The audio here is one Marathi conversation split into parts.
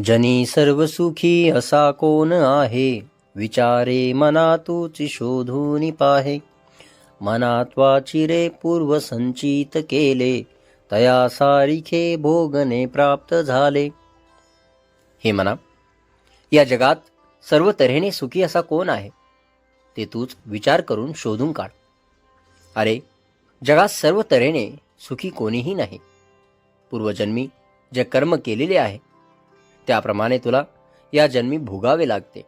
जनी सर्व सुखी असा कोण आहे? विचारे मना तूच शोधून पाहे. मनात वाचिरे पूर्व संचित केले. तया सारिखे भोगने प्राप्त झाले. हे म्हणा या जगात सर्व तऱ्हेने सुखी असा कोण आहे? ते तूच विचार करून शोधून काढ. अरे जगात सर्व तऱ्हेने सुखी कोणीही नाही. पूर्वजन्मी जे कर्म केलेले आहे त्याप्रमाणे तुला या जन्मी भोगावे लागते.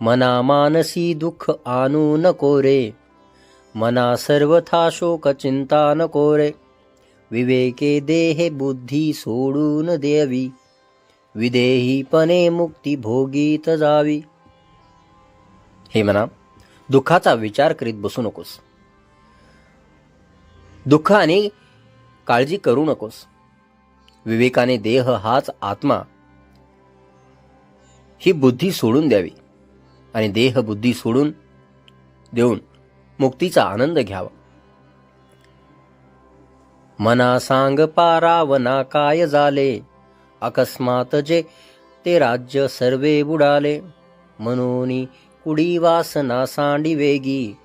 मना मानसी दुःख आणू नको रे. मना सर्वथा शोक चिंता नको रे. विवेके देहे बुद्धी सोडून देवी. विदेहीपणे मुक्ती भोगीत जावी. हे म्हणा दुःखाचा विचार करीत बसू नकोस. दुःख आणि काळजी करू नकोस. विवेकाने देह हाच आत्मा. ही बुद्धी सोडून द्यावी आणि देह बुद्धी सोडून देऊन मुक्तीचा आनंद घ्यावा. मना सांग पारावना काय झाले? अकस्मात जे ते राज्य सर्वे बुडाले. म्हणून कुडी वासना सांडी वेगी.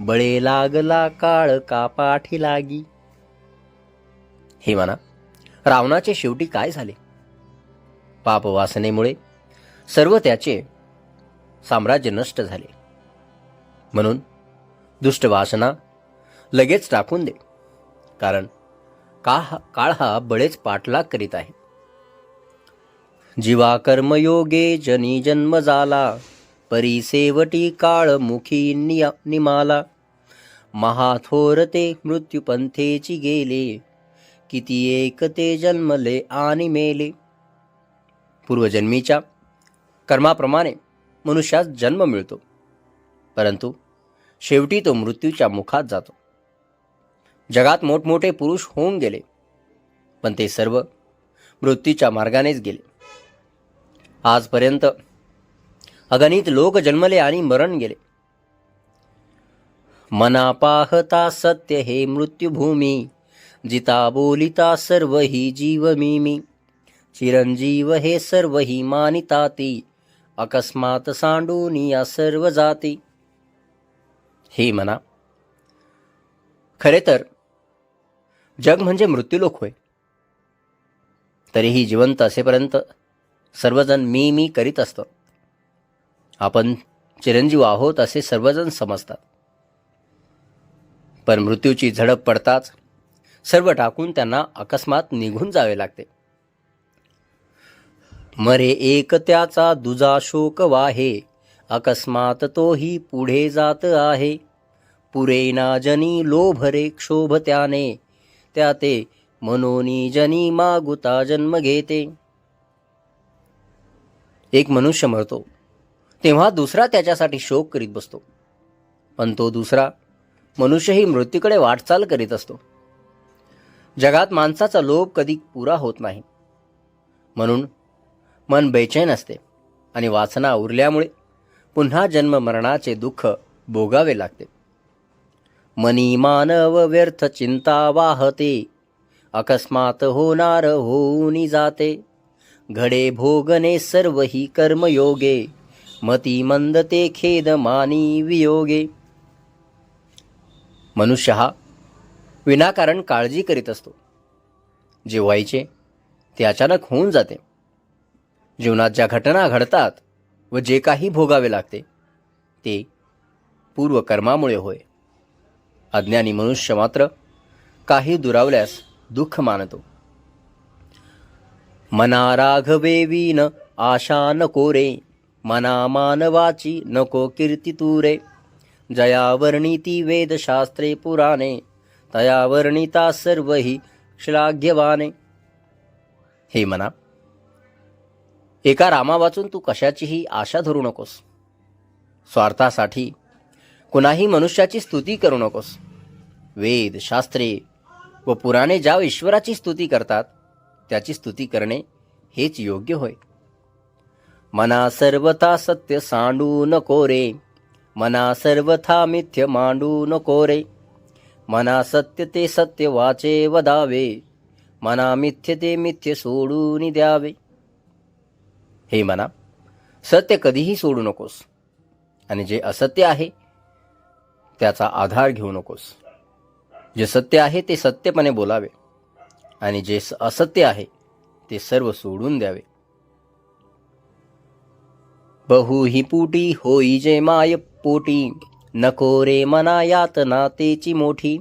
बळे लागला काळ का पाठी लागी? हे म्हणा. रावणाचे शेवटी काय झाले? पापवासनेमुळे सर्व त्याचे साम्राज्य नष्ट झाले. म्हणून दुष्टवासना लगेच टाकून दे. कारण का काळ हा बळेच पाठलाग करीत आहे. जीवा कर्मयोगे जनी जन्म झाला परिसेवटी काळ मुखी निया निमाला. महाथोर ते मृत्युपंथेची गेले किती एक ते जन्मले आणि मेले. पूर्वजन्मीच्या कर्माप्रमाणे मनुष्यास जन्म मिळतो परंतु शेवटी तो मृत्यूच्या मुखात जातो. जगात मोठमोठे पुरुष होऊन गेले पण ते सर्व मृत्यूच्या मार्गानेच गेले. आजपर्यंत अगणित लोक जन्मले आणि मरण गेले. मना पाहता सत्य हे मृत्यूभूमी. जिता बोलिता सर्व ही जीव मी मी चिरंजीव हे सर्व ही मानिताती. अकस्मात सांडून या सर्व जाती. हे म्हणा. खरे तर जग म्हणजे मृत्यूलोक होय. तरीही जिवंत असेपर्यंत सर्वजण मी मी करीत असतो. आपण चिरंजीव आहोत असे सर्वजण समजतात. पण मृत्यूची झडप पडताच सर्व टाकून त्यांना अकस्मात निघून जावे लागते. मरे एक त्याचा दुजा शोक वाहे अकस्मात तोही पुढे जात आहे. पुरेना जनी लोभरे क्षोभ त्याने त्या ते मनोनी जनी मागुता जन्म घेते. एक मनुष्य मरतो तेव्हा दुसरा त्याच्यासाठी शोक करीत बसतो. पण तो दुसरा मनुष्यही मृत्यूकडे वाटचाल करीत असतो. जगात माणसाचा लोभ कधी पुरा होत नाही. म्हणून मन बेचैन असते आणि वासना उरल्यामुळे पुन्हा जन्म मरणाचे दुःख भोगावे लागते. मनी मानव व्यर्थ चिंता वाहते अकस्मात होणार होऊनी जाते. घडे भोगने सर्व ही कर्मयोगे मती मंदते खेद मानी वियोगे. मनुष्य हा विनाकारण काळजी करीत असतो. जे व्हायचे ते अचानक होऊन जाते. जीवनात ज्या घटना घडतात व जे काही भोगावे लागते ते पूर्वकर्मामुळे होय. अज्ञानी मनुष्य मात्र काही दुरावल्यास दुःख मानतो. मना राघवेवी न आशा नको रे मना मानवाची नको कीर्ती तुरे जयावर्णी ती वेदशास्त्रे पुराणे तया वर्णिता सर्व ही श्लाघ्यवाने। हे म्हणा एका रामा वाचून तू कशाचीही आशा धरू नकोस. स्वार्थासाठी कुणाही मनुष्याची स्तुती करू नकोस. वेद शास्त्रे व पुराणे ज्या ईश्वराची स्तुती करतात त्याची स्तुती करणे हेच योग्य होय. मना सर्वथा सत्य सांडू नको रे. मना सर्वथा मिथ्य मांडू नको रे. मना सत्य ते सत्य वाचे वदावे. मना मिथ्य ते मिथ्य सोडून द्यावे. हे मना सत्य कधीही सोडू नकोस. आणि जे असत्य आहे त्याचा आधार घेऊ नकोस. जे सत्य आहे ते सत्यपणे बोलावे. आणि जे स- असत्य आहे ते सर्व सोडून द्यावे. बहु ही पुटी होई जे माय पोटी. नको रे मना यातना तेची मोठी.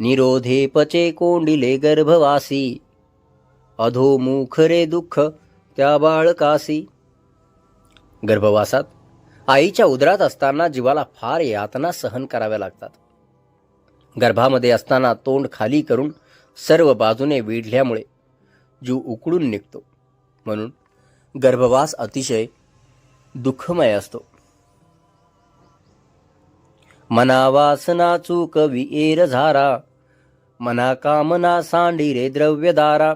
निरोधे पचे कोंडिले गर्भवासी. अधोमुख रे दुःख त्या बाळकासी. गर्भवासात आईच्या उदरात असताना जीवाला फार यातना सहन कराव्या लागतात. गर्भामध्ये असताना तोंड खाली करून सर्व बाजूने विढल्यामुळे जीव उकडून निघतो. म्हणून गर्भवास अतिशय दुःखमय असतो. मना वासना चूक विएर झारा मना कामना सांडी रे द्रव्यदारा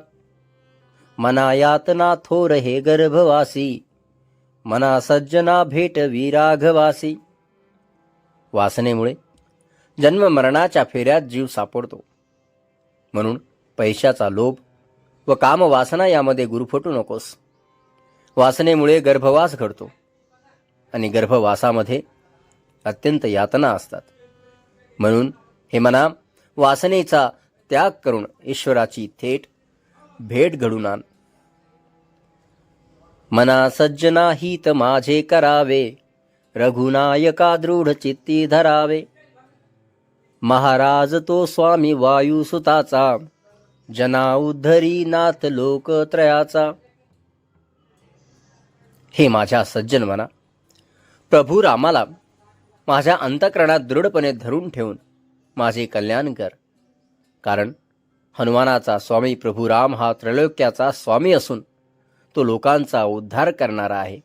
मना यातना थोर हे गर्भवासी मना सज्जना भेट विराघवासी वासनेमुळे जन्म मरणाच्या फेऱ्यात जीव सापडतो म्हणून पैशाचा लोभ व कामवासना यामध्ये गुरफटू नकोस वासनेमुळे गर्भवास घडतो आणि गर्भवासामध्ये अत्यंत यातना असतात. म्हणून हे मना वासनेचा त्याग करून ईश्वराची थेट भेट घडून आण. मना सज्जना हित माझे करावे रघुनायका दृढ चित्ती धरावे. महाराज तो स्वामी वायुसुताचा जना उद्धरी नाथ लोकत्रयाचा हे माझ्या सज्जन म्हणा प्रभू रामाला माझ्या अंतकरणात दृढपणे धरून ठेवून माझे कल्याण कर. कारण हनुमानाचा स्वामी प्रभू राम हा त्रैलोक्याचा स्वामी असून तो लोकांचा उद्धार करणारा आहे.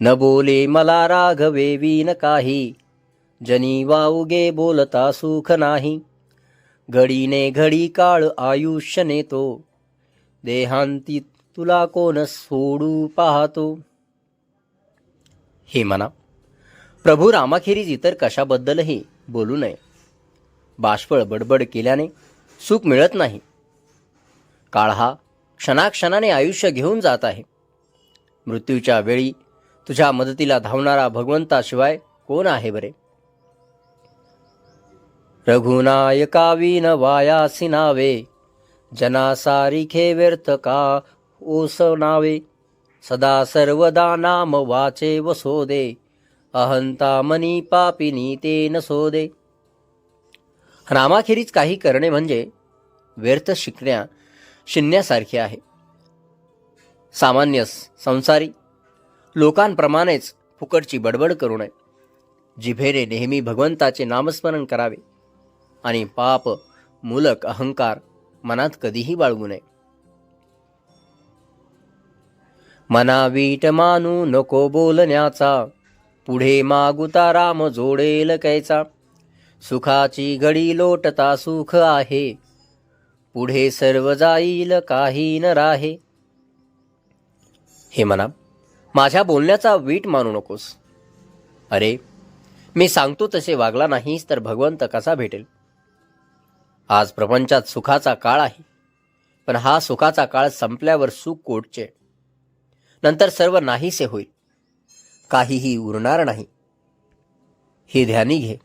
न बोले मला राघवे न काही जनी वाऊगे बोलता सुख नाही. घडीने घडी काळ आयुष्य नेतो देहांती तुला कोण सोडू पाहतो. हे म्हणा. प्रभू रामाखेरीज इतर कशाबद्दलही बोलू नये. बाष्पळ बडबड केल्याने सुख मिळत नाही. काळ हा क्षणाक्षणाने आयुष्य घेऊन जात आहे. मृत्यूच्या वेळी तुझ्या मदतीला धावणारा भगवंताशिवाय कोण आहे बरे? रघुनायकावीन वायासी नावे जनासारिखे व्यर्थ का ओस नावे सदा सर्वदा नाम वाचे वसोदे. अहंता मनी पापिनी ते न सोदे. रामाखेरीज काही करणे म्हणजे व्यर्थ शिकण्या शिन्यासारखे आहे. सामान्य संसारी लोकांप्रमाणेच फुकटची बडबड करू नये. जिभेने नेहमी भगवंताचे नामस्मरण करावे आणि पाप मूलक अहंकार मनात कधीही बाळगू नये. मना वीट मानू नको बोलण्याचा. पुढे मागुता राम जोडेल कैचा. सुखाची घडी लोटता सुख आहे. पुढे सर्व जाईल काही न राहे. हे म्हणा माझ्या बोलण्याचा वीट मानू नकोस. अरे मी सांगतो तसे वागला नाहीस तर भगवंत कसा भेटेल? आज प्रपंचात सुखाचा काळ आहे पण हा सुखाचा काळ संपल्यावर सुख कोटचे. नंतर सर्व नाहीसे होईल. काहीही उरणार नाही. हे ध्यानी घे.